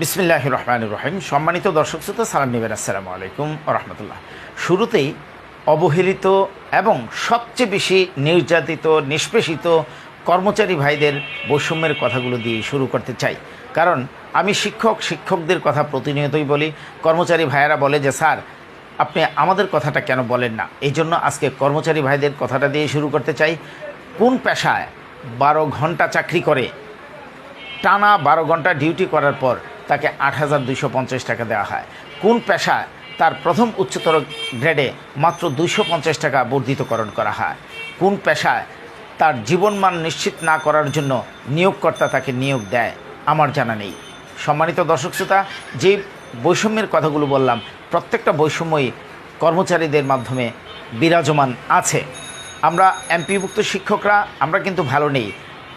বিসমিল্লাহ রহমান রহিম। সম্মানিত দর্শক শ্রোতা, সালাম নেবেন। আসসালামু আলাইকুম রহমতুল্লাহ। শুরুতেই অবহেলিত এবং সবচেয়ে বেশি নির্যাতিত, নিষ্পেষিত কর্মচারী ভাইদের বৈষম্যের কথাগুলো দিয়ে শুরু করতে চাই। কারণ আমি শিক্ষক, শিক্ষকদের কথা প্রতিনিয়তই বলি। কর্মচারী ভাইয়েরা বলে যে, স্যার, আপনি আমাদের কথাটা কেন বলেন না? এই জন্য আজকে কর্মচারী ভাইদের কথাটা দিয়ে শুরু করতে চাই। কোন পেশায় বারো ঘণ্টা চাকরি করে, টানা বারো ঘণ্টা ডিউটি করার পর তাকে আট হাজার দুইশো পঞ্চাশ টাকা দেওয়া হয়। কোন পেশায় তার প্রথম উচ্চতর গ্রেডে মাত্র দুইশো পঞ্চাশ টাকা বর্ধিতকরণ করা হয়। কোন পেশায় তার জীবনমান নিশ্চিত না করার জন্য নিয়োগকর্তা তাকে নিয়োগ দেয়। আমার জানা নেই। সম্মানিত দর্শক শ্রোতা, যে বৈষম্যের কথাগুলো বললাম, প্রত্যেকটা বৈষম্যই কর্মচারীদের মাধ্যমে বিরাজমান আছে। আমরা এমপিভুক্ত শিক্ষকরা, আমরা কিন্তু ভালো নেই।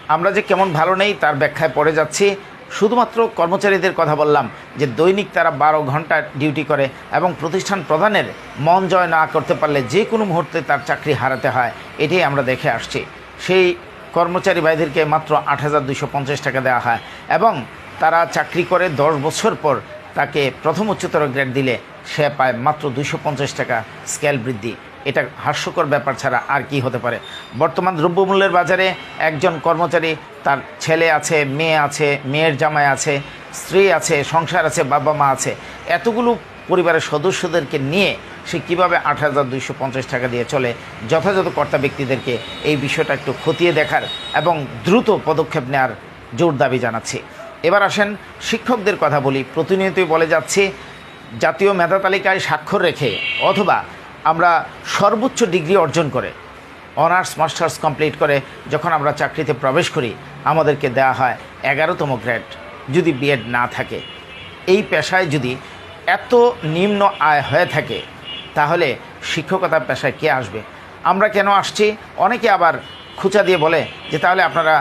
আমরা যে কেমন ভালো নেই, তার ব্যাখ্যায় পড়ে যাচ্ছি। শুধুমাত্র কর্মচারীদের কথা বললাম যে দৈনিক তারা বারো ঘণ্টা ডিউটি করে এবং প্রতিষ্ঠান প্রধানের মন জয় না করতে পারলে যে কোনো মুহূর্তে তার চাকরি হারাতে হয়, এটাই আমরা দেখে আসছি। সেই কর্মচারী ভাইদেরকে মাত্র আট হাজার দুশো পঞ্চাশ টাকা দেওয়া হয় এবং তারা চাকরি করে দশ বছর পর তাকে প্রথম উচ্চতর গ্রেড দিলে সে পায় মাত্র দুইশো পঞ্চাশ টাকা স্কেল বৃদ্ধি। এটা হাস্যকর ব্যাপার ছাড়া আর কি হতে পারে। বর্তমান দ্রব্যমূল্যের বাজারে একজন কর্মচারী তার ছেলে আছে, মেয়ে আছে, মেয়ের জামাই আছে, স্ত্রী আছে, সংসার আছে, বাবা মা আছে। এতগুলো পরিবারের সদস্যদেরকে নিয়ে সে কীভাবে আট হাজার দুইশো পঞ্চাশ টাকা দিয়ে চলে? যথাযথ কর্তা ব্যক্তিদেরকে এই বিষয়টা একটু খতিয়ে দেখার এবং দ্রুত পদক্ষেপ নেওয়ার জোর দাবি জানাচ্ছি। এবার আসেন শিক্ষকদের কথা বলি। প্রতিনিয়তই বলে যাচ্ছে জাতীয় মেধা তালিকায় স্বাক্ষর রেখে অথবা আমরা সর্বোচ্চ ডিগ্রি অর্জন করে, অনার্স, মাস্টার্স কমপ্লিট করে যখন আমরা চাকরিতে প্রবেশ করি, আমাদেরকে দেওয়া হয় এগারোতম গ্রেড। যদি বিএড না থাকে, এই পেশায় যদি এত নিম্ন আয় হয়ে থাকে, তাহলে শিক্ষকতা পেশায় কে আসবে? আমরা কেন আসছি? অনেকে আবার খুচা দিয়ে বলে যে তাহলে আপনারা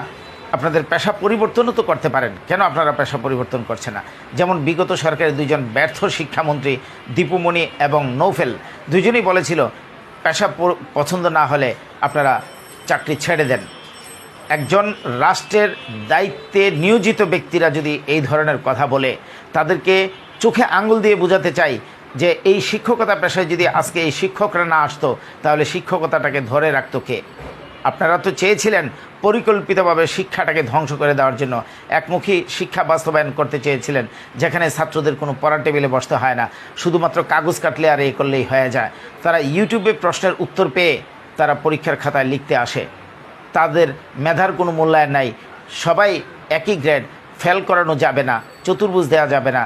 আপনাদের পেশা পরিবর্তনও তো করতে পারেন। কেন আপনারা পেশা পরিবর্তন করছে না? যেমন বিগত সরকারের দুইজন ব্যর্থ শিক্ষামন্ত্রী দীপুমণি এবং নৌফেল দুজনেই বলেছিল, পেশা পছন্দ না হলে আপনারা চাকরি ছেড়ে দেন। একজন রাষ্ট্রের দায়িত্বে নিয়োজিত ব্যক্তিরা যদি এই ধরনের কথা বলে, তাদেরকে চোখে আঙুল দিয়ে বোঝাতে চাই যে এই শিক্ষকতা পেশায় যদি আজকে এই শিক্ষকরা না আসতো, তাহলে শিক্ষকতাটাকে ধরে রাখতো কে? আপনারা তো চেয়েছিলেন পরিকল্পিতভাবে শিক্ষাটাকে ধ্বংস করে দেওয়ার জন্য। একমুখী শিক্ষা বাস্তবায়ন করতে চেয়েছিলেন, যেখানে ছাত্রদের কোনো পড়া টেবিলে বসতে হয় না। শুধুমাত্র কাগজ কাটলে আর এ করলেই হয়ে যায়। তারা ইউটিউবে প্রশ্নের উত্তর পেয়ে তারা পরীক্ষার খাতায় লিখতে আসে। তাদের মেধার কোনো মূল্যায়ন নাই। সবাই একই গ্রেড ফেল করানো যাবে না, চতুর্ভুজ দেওয়া যাবে না।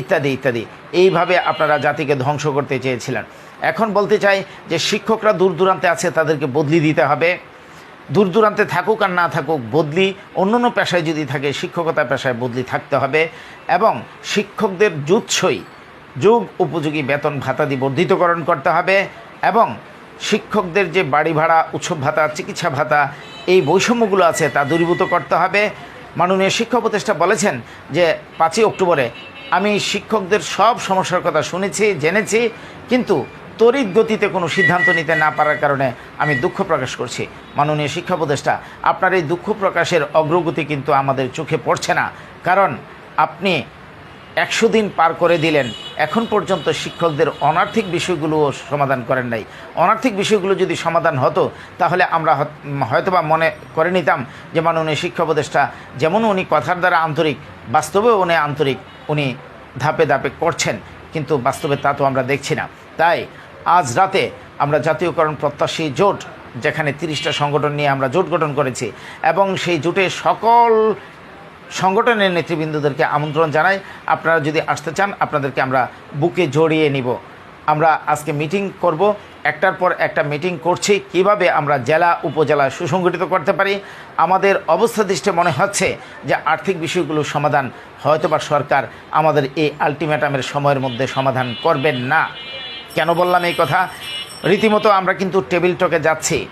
ইত্যাদি ইত্যাদি। এইভাবে আপনারা জাতিকে ধ্বংস করতে চেয়েছিলেন। এখন বলতে চাই যে শিক্ষকরা দূর দূরান্তে আছে, তাদেরকে বদলি দিতে হবে। দূর দূরান্তে থাকুক আর না থাকুক, বদলি অন্য অন্য পেশায় যদি থাকে, শিক্ষকতা পেশায় বদলি থাকতে হবে এবং শিক্ষকদের জুৎসই যুগ উপযোগী বেতন ভাতা দিয়ে বর্ধিতকরণ করতে হবে এবং শিক্ষকদের যে বাড়ি ভাড়া, উৎসব ভাতা, চিকিৎসা ভাতা, এই বৈষম্যগুলো আছে, তা দূরীভূত করতে হবে। মাননীয় শিক্ষা উপদেষ্টা বলেছেন যে পাঁচই অক্টোবরে আমি শিক্ষকদের সব সমস্যার কথা শুনেছি, জেনেছি, কিন্তু তড়িৎ গতিতে কোনো সিদ্ধান্ত নিতে না পারার কারণে আমি দুঃখ প্রকাশ করছি। মাননীয় শিক্ষা উপদেষ্টা, আপনার এই দুঃখ প্রকাশের অগ্রগতি কিন্তু আমাদের চোখে পড়ছে না। কারণ আপনি একশো দিন পার করে দিলেন। এখন পর্যন্ত শিক্ষকদের অনার্থিক বিষয়গুলোও সমাধান করেন নাই। অনার্থিক বিষয়গুলো যদি সমাধান হতো, তাহলে আমরা হয়তোবা মনে করে নিতাম যে মাননীয় শিক্ষা উপদেষ্টা, যেমন উনি কথার দ্বারা আন্তরিক, বাস্তবেও উনি আন্তরিক, উনি ধাপে ধাপে করছেন, কিন্তু বাস্তবে তা তো আমরা দেখছি না। তাই আজ রাতে আমরা জাতীয়করণ প্রত্যাশী জোট, যেখানে তিরিশটা সংগঠন নিয়ে আমরা জোট গঠন করেছি, এবং সেই জোটে সকল সংগঠনের নেতৃবৃন্দদেরকে আমন্ত্রণ জানাই। আপনারা যদি আসতে চান, আপনাদেরকে আমরা বুকে জড়িয়ে নিব। আমরা আজকে মিটিং করব। একটার পর একটা মিটিং করছি, কীভাবে আমরা জেলা, উপজেলা সুসংগঠিত করতে পারি। আমাদের অবস্থা দৃষ্টে মনে হচ্ছে যে আর্থিক বিষয়গুলোর সমাধান হয়তোবা সরকার আমাদের এই আলটিমেটামের সময়ের মধ্যে সমাধান করবেন না। কেন বললাম এই কথা? রীতিমতো আমরা কিন্তু টেবিল টকে যাচ্ছি।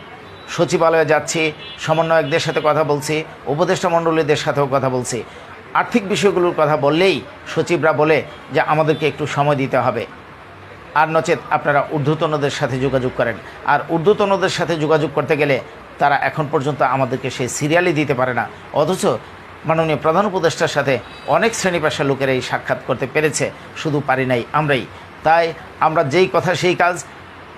সচিবালয়ে যাচ্ছি, সমন্বয়কদের সাথে কথা বলছি, উপদেষ্টা মণ্ডলীদের সাথেও কথা বলছি। আর্থিক বিষয়গুলোর কথা বললেই সচিবরা বলে যে আমাদেরকে একটু সময় দিতে হবে। আর নচেত আপনারা ঊর্ধ্বতনদের সাথে যোগাযোগ করেন। আর ঊর্ধ্বতনদের সাথে যোগাযোগ করতে গেলে তারা এখন পর্যন্ত আমাদেরকে সেই সিরিয়ালই দিতে পারে না। অথচ মাননীয় প্রধান উপদেষ্টার সাথে অনেক শ্রেণি পেশার লোকেরা এই সাক্ষাৎ করতে পেরেছে, শুধু পারি নাই আমরাই। তাই আমরা যেই কথা, সেই কাজ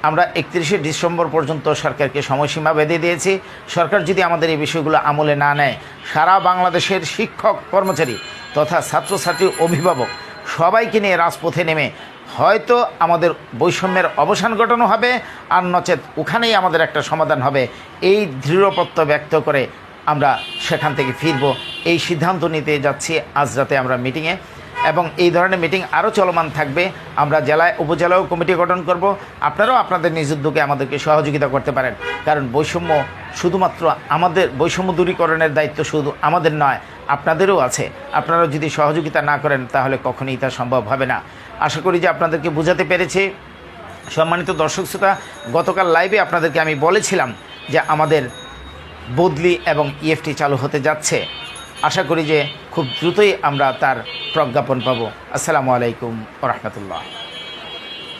আমরা একত্রিশে ডিসেম্বর পর্যন্ত সরকারকে সময়সীমা বেঁধে দিয়েছি। সরকার যদি আমাদের এই বিষয়গুলো আমলে না নেয়, সারা বাংলাদেশের শিক্ষক, কর্মচারী তথা ছাত্রছাত্রী, অভিভাবক সবাইকে নিয়ে রাজপথে নেমে হয়তো আমাদের বৈষম্যের অবসান ঘটানো হবে, আর নচেত ওখানেই আমাদের একটা সমাধান হবে। এই দৃঢ়পত্য ব্যক্ত করে আমরা সেখান থেকে ফিরব। এই সিদ্ধান্ত নিতে যাচ্ছি। আজ রাতে আমরা মিটিংয়ে এবং এই ধরনের মিটিং আরও চলমান থাকবে। আমরা জেলায়, উপজেলাও কমিটি গঠন করব। আপনারাও আপনাদের নিজ উদ্যোগে আমাদেরকে সহযোগিতা করতে পারেন। কারণ বৈষম্য শুধুমাত্র আমাদের, বৈষম্য দূরীকরণের দায়িত্ব শুধু আমাদের নয়, আপনাদেরও আছে। আপনারা যদি সহযোগিতা না করেন, তাহলে কখনোই তা সম্ভব হবে না। আশা করি যে আপনাদেরকে বোঝাতে পেরেছি। সম্মানিত দর্শক শ্রোতা, গতকাল লাইভে আপনাদেরকে আমি বলেছিলাম যে আমাদের বদলি এবং ইএফটি চালু হতে যাচ্ছে। আশা করি যে খুব দ্রুতই আমরা তার প্রজ্ঞাপন পাবো। আসসালামু আলাইকুম রহমতুল্লাহ।